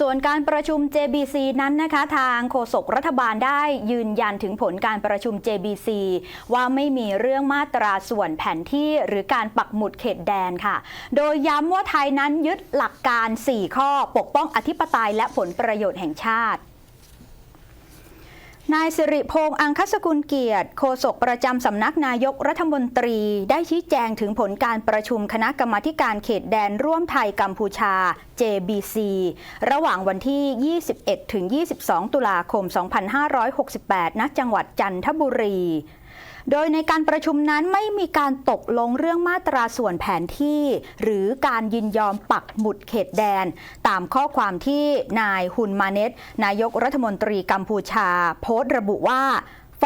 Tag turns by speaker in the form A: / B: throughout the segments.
A: ส่วนการประชุม JBC นั้นนะคะทางโฆษกรัฐบาลได้ยืนยันถึงผลการประชุม JBC ว่าไม่มีเรื่องมาตราส่วนแผนที่หรือการปักหมุดเขตแดนค่ะ โดยย้ำว่าไทยนั้นยึดหลักการ 4 ข้อปกป้องอธิปไตยและผลประโยชน์แห่งชาติ นายสิริพงษ์อังคสกุลเกียรติ โฆษกประจำสำนักนายกรัฐมนตรี ได้ชี้แจงถึงผลการประชุมคณะกรรมาการเขตแดนร่วมไทยกัมพูชา JBC ระหว่างวันที่ 21ถึง22 ตุลาคม 2568 ณ จังหวัดจันทบุรี โดยในการประชุมนั้นไม่มีการตกลงเรื่องมาตราส่วนแผนที่ หรือการยินยอมปักหมุดเขตแดน ตามข้อความที่นายฮุนมาเนตนายกรัฐมนตรีกัมพูชา โพสต์ระบุว่า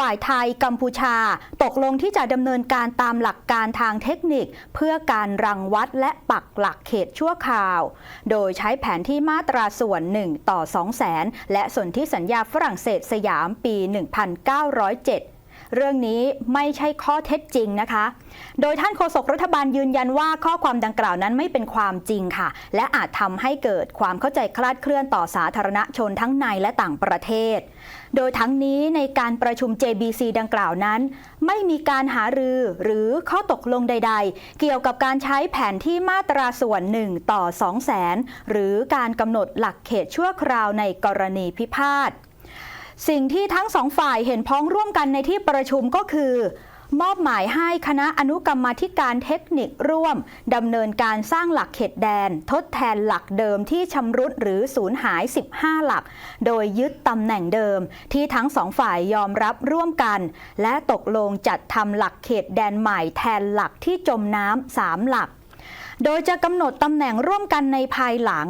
A: ฝ่ายไทยกัมพูชา ตกลงที่จะดำเนินการตามหลักการทางเทคนิค เพื่อการรังวัดและปักหลักเขตชั่วคราว โดยใช้แผนที่มาตราส่วน 1 ต่อ 2 0 0แสนและส่วนที่สัญญาฝรั่งเศสสยามปี 1907 เรื่องนี้ไม่ใช่ข้อเท็จจริงนะคะ โดยท่านโฆษกรัฐบาลยืนยันว่าข้อความดังกล่าวนั้นไม่เป็นความจริงค่ะ และอาจทำให้เกิดความเข้าใจคลาดเคลื่อนต่อสาธารณชนทั้งในและต่างประเทศ โดยทั้งนี้ในการประชุม JBC ดังกล่าวนั้น ไม่มีการหารือหรือข้อตกลงใด ๆ เกี่ยวกับการใช้แผนที่มาตราส่วน 1 ต่อ 2 0 0แสนหรือการกำหนดหลักเขตชั่วคราวในกรณีพิพาท สิ่งที่ทั้งสองฝ่ายเห็นพ้องร่วมกันในที่ประชุมก็คือ มอบหมายให้คณะอนุกรรมาธิการเทคนิคร่วมดำเนินการสร้างหลักเขตแดน ทดแทนหลักเดิมที่ชำรุดหรือสูญหาย 15 หลัก โดยยึดตำแหน่งเดิม ที่ทั้งสองฝ่ายยอมรับร่วมกัน และตกลงจัดทำหลักเขตแดนใหม่แทนหลักที่จมน้ำสามหลัก โดยจะกำหนดตำแหน่งร่วมกันในภายหลัง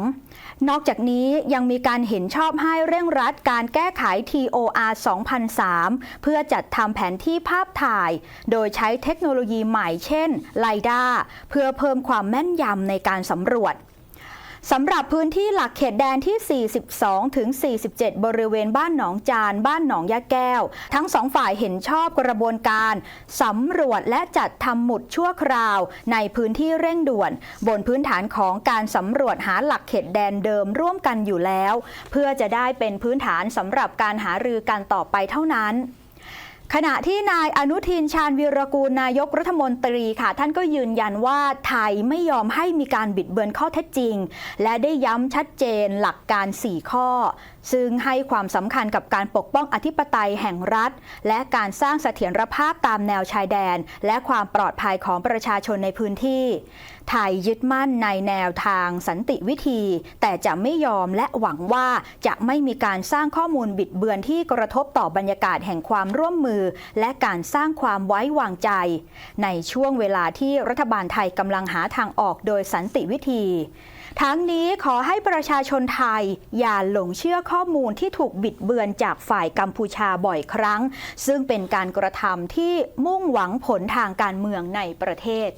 A: นอกจากนี้ยังมีการเห็นชอบให้เร่งรัดการแก้ไข TOR 2003 เพื่อจัดทำแผนที่ภาพถ่าย โดยใช้เทคโนโลยีใหม่เช่นไลด้าเพื่อเพิ่มความแม่นยำในการสำรวจ สำหรับพื้นที่หลักเขตแดนที่ 42 ถึง 47 บริเวณบ้านหนองจาน บ้านหนองยะแก้ว ทั้งสองฝ่ายเห็นชอบกระบวนการสำรวจและจัดทำหมุดชั่วคราว ในพื้นที่เร่งด่วน บนพื้นฐานของการสำรวจหาหลักเขตแดนเดิมร่วมกันอยู่แล้ว เพื่อจะได้เป็นพื้นฐานสำหรับการหารือกันต่อไปเท่านั้น ขณะที่นายอนุทินชาญวีรกูลนายกรัฐมนตรีค่ะ ท่านก็ยืนยันว่าไทยไม่ยอมให้มีการบิดเบือนข้อเท็จจริง และได้ย้ำชัดเจนหลักการ 4 ข้อ ซึ่งให้ความสำคัญกับการปกป้องอธิปไตยแห่งรัฐ และการสร้างเสถียรภาพตามแนวชายแดน และความปลอดภัยของประชาชนในพื้นที่ ไทยยึดมั่นในแนวทางสันติวิธี แต่จะไม่ยอมและหวังว่าจะไม่มีการสร้างข้อมูลบิดเบือนที่กระทบต่อบรรยากาศแห่งความร่วมมือมือ และการสร้างความไว้วางใจ ในช่วงเวลาที่รัฐบาลไทยกำลังหาทางออกโดยสันติวิธีทั้งนี้ขอให้ประชาชนไทย อย่าหลงเชื่อข้อมูลที่ถูกบิดเบือนจากฝ่ายกัมพูชาบ่อยครั้ง ซึ่งเป็นการกระทำที่มุ่งหวังผลทางการเมืองในประเทศ